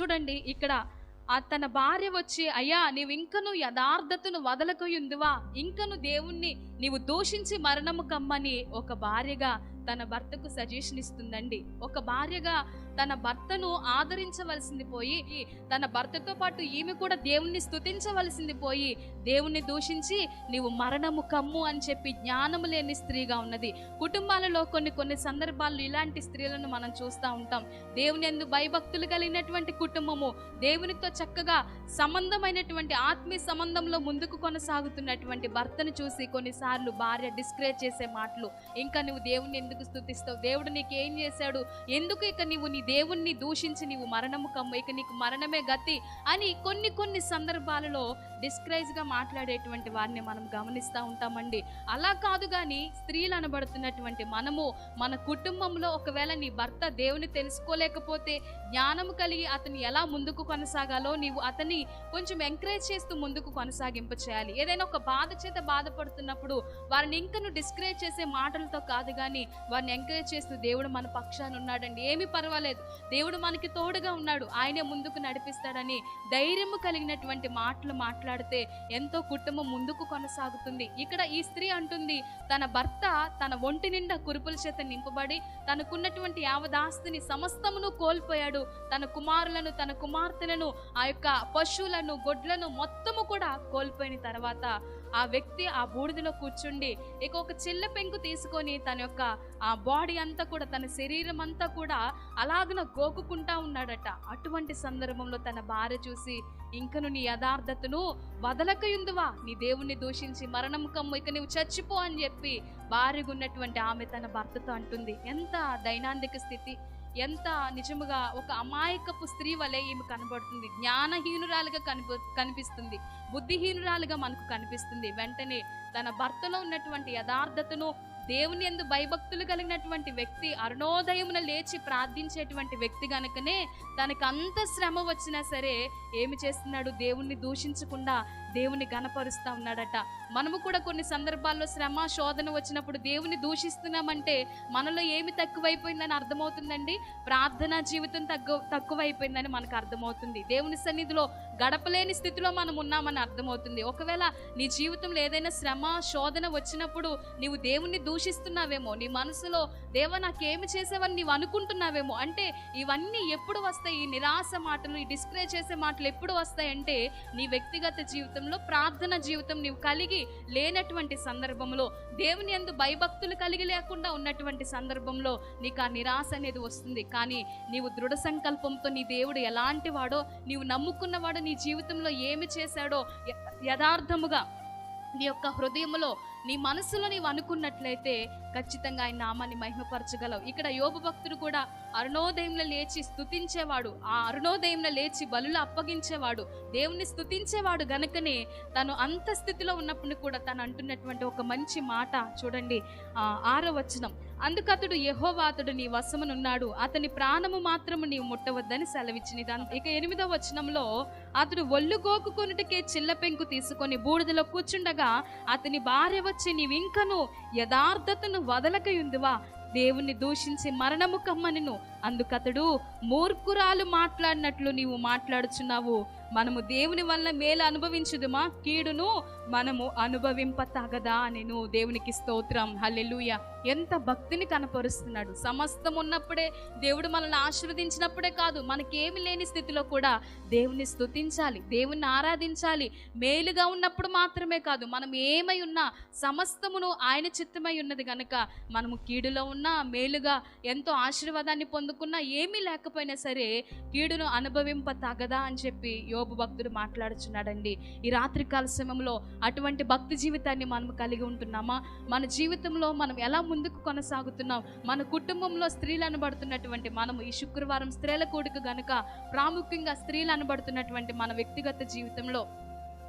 చూడండి ఇక్కడ తన భార్య వచ్చి అయ్యా నీవు ఇంకను యథార్థతను వదలకయుందువా? ఇంకను దేవుణ్ణి నీవు దూషించి మరణము కమ్మని ఒక భార్యగా తన భర్తకు సజెషన్ ఇస్తుందండి. ఒక భార్యగా తన భర్తను ఆదరించవలసింది పోయి తన భర్తతో పాటు ఈమె కూడా దేవుణ్ణి స్తుతించవలసింది పోయి దేవుణ్ణి దూషించి నీవు మరణము కమ్ము అని చెప్పి జ్ఞానము లేని స్త్రీగా ఉన్నది. కుటుంబాలలో కొన్ని కొన్ని సందర్భాల్లో ఇలాంటి స్త్రీలను మనం చూస్తూ ఉంటాం. దేవుని ఎందు భయభక్తులు కలిగినటువంటి కుటుంబము దేవునితో చక్కగా సంబంధమైనటువంటి ఆత్మీయ సంబంధంలో ముందుకు కొనసాగుతున్నటువంటి భర్తను చూసి కొన్నిసార్లు భార్య డిస్క్రేజ్ చేసే మాటలు. ఇంకా నువ్వు దేవుణ్ణి ఎందుకు స్థుతిస్తావు దేవుడు నీకు ఏం చేశాడు? ఎందుకు ఇక నీవు నీ దేవుణ్ణి దూషించి నీవు మరణము కమ్ము ఇక నీకు మరణమే గతి అని కొన్ని కొన్ని సందర్భాలలో డిస్క్రైజ్గా మాట్లాడేటువంటి వారిని మనం గమనిస్తూ ఉంటామండి. అలా కాదు కానీ స్త్రీలు అనబడుతున్నటువంటి మనము మన కుటుంబంలో ఒకవేళ నీ భర్త దేవుని తెలుసుకోలేకపోతే జ్ఞానము కలిగి అతను ఎలా ముందుకు కొనసాగాలో నీవు అతన్ని కొంచెం ఎంకరేజ్ చేస్తూ ముందుకు కొనసాగింపు చేయాలి. ఏదైనా ఒక బాధ చేత బాధపడుతున్నప్పుడు వారిని ఇంకను డిస్కరేజ్ చేసే మాటలతో కాదు కానీ వారిని ఎంకరేజ్ చేస్తూ దేవుడు మన పక్షాన ఉన్నాడండి. ఏమీ పర్వాలేదు. దేవుడు మనకి తోడుగా ఉన్నాడు. ఆయనే ముందుకు నడిపిస్తాడని ధైర్యము కలిగినటువంటి మాటలు మాట్లాడితే ఎంతో కుటుంబం ముందుకు కొనసాగుతుంది. ఇక్కడ ఈ స్త్రీ అంటుంది తన భర్త తన ఒంటి నిండా కురుపుల చేత నింపబడి తనకున్నటువంటి యావదాస్తిని సమస్తమును కోల్పోయాడు. తన కుమారులను తన కుమార్తెలను ఆ యొక్క పశువులను గొడ్లను మొత్తము కూడా కోల్పోయిన తర్వాత ఆ వ్యక్తి ఆ బూడిదలో కూర్చుండి ఇక ఒక చిల్ల పెంకు తీసుకొని తన యొక్క ఆ బాడీ అంతా కూడా తన శరీరం అంతా కూడా అలాగన గోకుకుంటా ఉన్నాడట. అటువంటి సందర్భంలో తన భార్య చూసి ఇంకను నీ యథార్థతను వదలకయుందువా? నీ దేవుణ్ణి దూషించి మరణం కమ్ము ఇక నువ్వు చచ్చిపో అని చెప్పి భార్యగా ఉన్నటువంటి ఆమె తన భర్తతో అంటుంది. ఎంత దైనాందిక స్థితి. ఎంత నిజముగా ఒక అమాయకపు స్త్రీ వలె ఈమె కనబడుతుంది. జ్ఞానహీనురాలుగా కనిపి కనిపిస్తుంది. బుద్ధిహీనురాలుగా మనకు కనిపిస్తుంది. వెంటనే తన భర్తలో ఉన్నటువంటి యథార్థతను దేవుని ఎందు భయభక్తులు కలిగినటువంటి వ్యక్తి అరుణోదయమున లేచి ప్రార్థించేటువంటి వ్యక్తి గనుకనే తనకు అంత శ్రమ వచ్చినా సరే ఏమి చేస్తున్నాడు? దేవుణ్ణి దూషించకుండా దేవుని గనపరుస్తా ఉన్నాడట. మనము కూడా కొన్ని సందర్భాల్లో శ్రమ శోధన వచ్చినప్పుడు దేవుని దూషిస్తున్నామంటే మనలో ఏమి తక్కువైపోయిందని అర్థమవుతుందండి? ప్రార్థనా జీవితం తగ్గు తక్కువైపోయిందని మనకు అర్థమవుతుంది. దేవుని సన్నిధిలో గడపలేని స్థితిలో మనం ఉన్నామని అర్థమవుతుంది. ఒకవేళ నీ జీవితంలో ఏదైనా శ్రమ శోధన వచ్చినప్పుడు నీవు దేవుణ్ణి దూషిస్తున్నావేమో నీ మనసులో దేవ నాకేమి చేసావని నీవు అనుకుంటున్నావేమో అంటే ఇవన్నీ ఎప్పుడు వస్తాయి? ఈ నిరాశ మాటలు ఈ డిస్ప్లే చేసే మాటలు ఎప్పుడు వస్తాయంటే నీ వ్యక్తిగత జీవితం జీవితంలో ప్రార్థన జీవితం నీవు కలిగి లేనటువంటి సందర్భంలో దేవుని ఎందు భయభక్తులు కలిగి లేకుండా ఉన్నటువంటి సందర్భంలో నీకు ఆ నిరాశ అనేది వస్తుంది. కానీ నీవు దృఢ సంకల్పంతో నీ దేవుడు ఎలాంటి వాడో నీవు నమ్ముకున్నవాడు నీ జీవితంలో ఏమి చేశాడో యథార్థముగా నీ యొక్క హృదయంలో నీ మనసులో నీవు అనుకున్నట్లయితే ఖచ్చితంగా ఆయన నామాన్ని మహిమపరచగలవు. ఇక్కడ యోగ భక్తుడు కూడా అరుణోదయంలో లేచి స్తుతించేవాడు. ఆ అరుణోదయంలో లేచి బలులు అప్పగించేవాడు. దేవుని స్తుతించేవాడు గనుకనే తను అంత స్థితిలో ఉన్నప్పుడు కూడా తను అంటున్నటువంటి ఒక మంచి మాట చూడండి ఆరో వచనం. అందుకతడు యహోవాతుడు నీ వశమునున్నాడు. అతని ప్రాణము మాత్రము నీవు ముట్టవద్దని సెలవిచ్చింది దాని ఇక ఎనిమిదో వచనంలో అతడు ఒళ్ళు గోకుకొనుటకే చిల్ల పెంకు తీసుకొని బూడిదలో కూర్చుండగా అతని భార్య వచ్చి నీవింకను యథార్థతను వదలకయుందువా? దేవుణ్ణి దూషించి మరణము కమ్మనిను అందుకతడు మూర్ఖురాలు మాట్లాడినట్లు నీవు మాట్లాడుచున్నావు. మనము దేవుని వల్ల మేలు అనుభవించుదుమా? కీడును మనము అనుభవింప తగదా నేను దేవునికి స్తోత్రం. హల్లెలూయ. ఎంత భక్తిని కనపరుస్తున్నాడు. సమస్తం ఉన్నప్పుడే దేవుడు మనల్ని ఆశీర్వదించినప్పుడే కాదు మనకేమి లేని స్థితిలో కూడా దేవుని స్తుతించాలి దేవుని ఆరాధించాలి. మేలుగా ఉన్నప్పుడు మాత్రమే కాదు మనం ఏమై ఉన్నా సమస్తమును ఆయన చిత్తమై ఉన్నది కనుక మనము కీడులో ఉన్నా మేలుగా ఎంతో ఆశీర్వాదాన్ని పొందుకున్నా ఏమీ లేకపోయినా సరే కీడును అనుభవింప తగదా అని చెప్పి యో యోబు భక్తుడు మాట్లాడుచున్నాడండి. ఈ రాత్రికాల సమయంలో అటువంటి భక్తి జీవితాన్ని మనం కలిగి ఉంటున్నామా? మన జీవితంలో మనం ఎలా ముందుకు కొనసాగుతున్నాం? మన కుటుంబంలో స్త్రీలు అనబడుతున్నటువంటి మనము ఈ శుక్రవారం స్త్రీల కూడిక గనుక ప్రాముఖ్యంగా స్త్రీలు అనబడుతున్నటువంటి మన వ్యక్తిగత జీవితంలో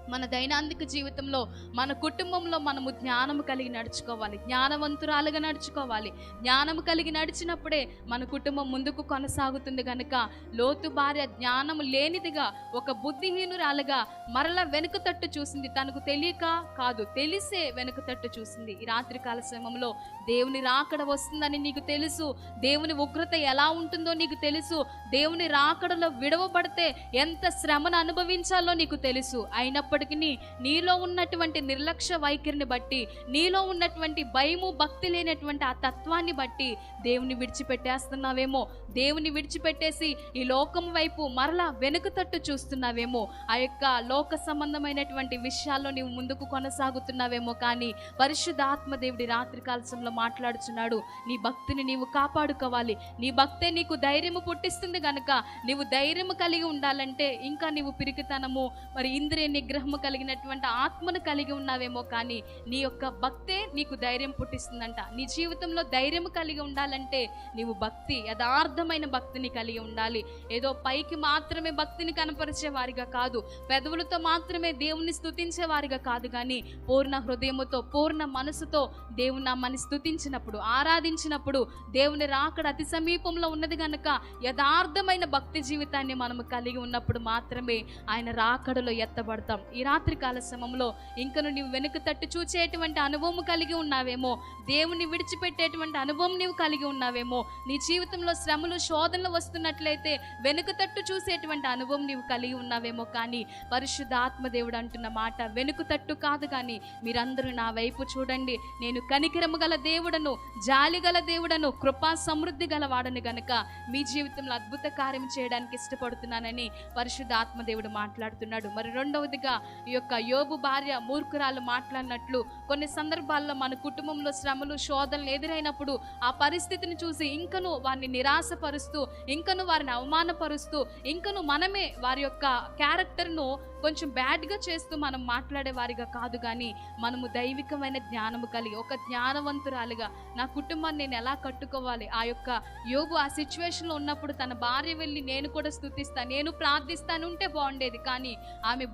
మన దైనందిక జీవితంలో మన కుటుంబంలో మనము జ్ఞానము కలిగి నడుచుకోవాలి. జ్ఞానవంతురాలుగా నడుచుకోవాలి. జ్ఞానము కలిగి నడిచినప్పుడే మన కుటుంబం ముందుకు కొనసాగుతుంది కనుక లోతు భార్య జ్ఞానము లేనిదిగా ఒక బుద్ధిహీనురాలుగా మరల వెనుక తట్టు చూసింది తనకు తెలియక కాదు తెలిసే వెనుక తట్టు చూసింది. ఈ రాత్రికాల సమయంలో దేవుని రాకడ వస్తుందని నీకు తెలుసు దేవుని ఉగ్రత ఎలా ఉంటుందో నీకు తెలుసు దేవుని రాకడలో విడవబడితే ఎంత శ్రమను అనుభవించాలో నీకు తెలుసు. అయినప్పటికీ నీలో ఉన్నటువంటి నిర్లక్ష్య వైఖరిని బట్టి నీలో ఉన్నటువంటి భయము భక్తి లేనటువంటి ఆ తత్వాన్ని బట్టి దేవుని విడిచిపెట్టేస్తున్నావేమో. దేవుని విడిచిపెట్టేసి ఈ లోకం వైపు మరలా వెనుక తట్టు చూస్తున్నావేమో. ఆ యొక్క లోక సంబంధమైనటువంటి విషయాల్లో నీవు ముందుకు కొనసాగుతున్నావేమో కానీ పరిశుద్ధాత్మ దేవుడి రాత్రి కాలశంలో మాట్లాడుచున్నాడు. నీ భక్తిని నీవు కాపాడుకోవాలి. నీ భక్తే నీకు ధైర్యము పుట్టిస్తుంది గనుక నీవు ధైర్యము కలిగి ఉండాలంటే ఇంకా నీవు పిరికితనము మరి ఇంద్రియ నిగ్రహం నిగ్రహము కలిగినటువంటి ఆత్మను కలిగి ఉన్నావేమో కానీ నీ యొక్క భక్తే నీకు ధైర్యం పుట్టిస్తుందంట. నీ జీవితంలో ధైర్యం కలిగి ఉండాలంటే నీవు భక్తి యథార్థమైన భక్తిని కలిగి ఉండాలి. ఏదో పైకి మాత్రమే భక్తిని కనపరిచే వారిగా కాదు పెదవులతో మాత్రమే దేవుని స్తుతించే వారిగా కాదు కానీ పూర్ణ హృదయముతో పూర్ణ మనసుతో దేవుని నామాన్ని స్థుతించినప్పుడు ఆరాధించినప్పుడు దేవుని రాకడ అతి సమీపంలో ఉన్నది కనుక యథార్థమైన భక్తి జీవితాన్ని మనము కలిగి ఉన్నప్పుడు మాత్రమే ఆయన రాకడలో ఎత్తబడతాం. ఈ రాత్రి కాల సమయంలో ఇంకను నీవు వెనుక తట్టు చూచేటువంటి అనుభవం కలిగి ఉన్నావేమో దేవుని విడిచిపెట్టేటువంటి అనుభవం నీవు కలిగి ఉన్నావేమో నీ జీవితంలో శ్రమలు శోధనలు వస్తున్నట్లయితే వెనుక తట్టు చూసేటువంటి అనుభవం నీవు కలిగి ఉన్నావేమో కానీ పరిశుద్ధ ఆత్మదేవుడు అంటున్న మాట వెనుక తట్టు కాదు కానీ మీరందరూ నా వైపు చూడండి. నేను కనికరము గల దేవుడను జాలి గల దేవుడను కృపా సమృద్ధి గల వాడను గనక మీ జీవితంలో అద్భుత కార్యం చేయడానికి ఇష్టపడుతున్నానని పరిశుద్ధ ఆత్మదేవుడు మాట్లాడుతున్నాడు. మరి రెండవదిగా ఈ యొక్క యోబు భార్య మూర్ఖురాలు మాట్లాడినట్లు కొన్ని సందర్భాల్లో మన కుటుంబంలో శ్రమలు శోధనలు ఎదురైనప్పుడు ఆ పరిస్థితిని చూసి ఇంకను వారిని నిరాశపరుస్తూ ఇంకను వారిని అవమానపరుస్తూ ఇంకను మనమే వారి యొక్క క్యారెక్టర్ను కొంచెం బ్యాడ్గా చేస్తూ మనం మాట్లాడే వారిగా కాదు కానీ మనము దైవికమైన జ్ఞానము కలిగి ఒక జ్ఞానవంతురాలుగా నా కుటుంబాన్ని నేను ఎలా కట్టుకోవాలి? ఆ యొక్క యోగు ఆ సిచ్యువేషన్లో ఉన్నప్పుడు తన భార్య వెళ్ళి నేను కూడా స్థుతిస్తాను నేను ప్రార్థిస్తాను ఉంటే బాగుండేది. కానీ ఆమె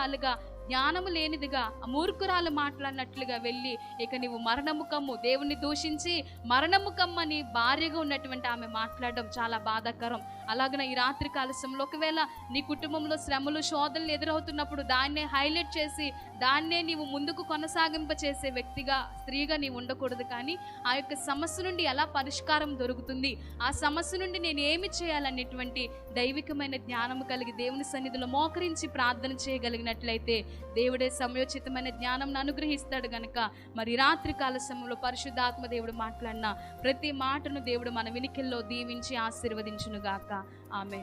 బుద్ధిహీనురాలుగా జ్ఞానము లేనిదిగా మూర్ఖురాలు మాట్లాడినట్లుగా వెళ్ళి ఇక నీవు మరణము కమ్ము దేవుని దూషించి మరణము కమ్మని భార్యగా ఉన్నటువంటి ఆమె మాట్లాడడం చాలా బాధాకరం. అలాగన ఈ రాత్రి కాలశంలో ఒకవేళ నీ కుటుంబంలో శ్రమలు శోధనలు ఎదురవుతున్నప్పుడు దాన్నే హైలైట్ చేసి దాన్నే నీవు ముందుకు కొనసాగింప చేసే వ్యక్తిగా స్త్రీగా నీవు ఉండకూడదు కానీ ఆ యొక్క సమస్య నుండి ఎలా పరిష్కారం దొరుకుతుంది? ఆ సమస్య నుండి నేను ఏమి చేయాలనేటువంటి దైవికమైన జ్ఞానము కలిగి దేవుని సన్నిధిలో మోకరించి ప్రార్థన చేయగలిగినట్లయితే దేవుడే సమయోచితమైన జ్ఞానం అనుగ్రహిస్తాడు గనక. మరి రాత్రి కాల సమయంలో పరిశుద్ధాత్మ దేవుడు మాట్లాడిన ప్రతి మాటను దేవుడు మన వినికిల్లో దీవించి ఆశీర్వదించునుగాక. ఆమె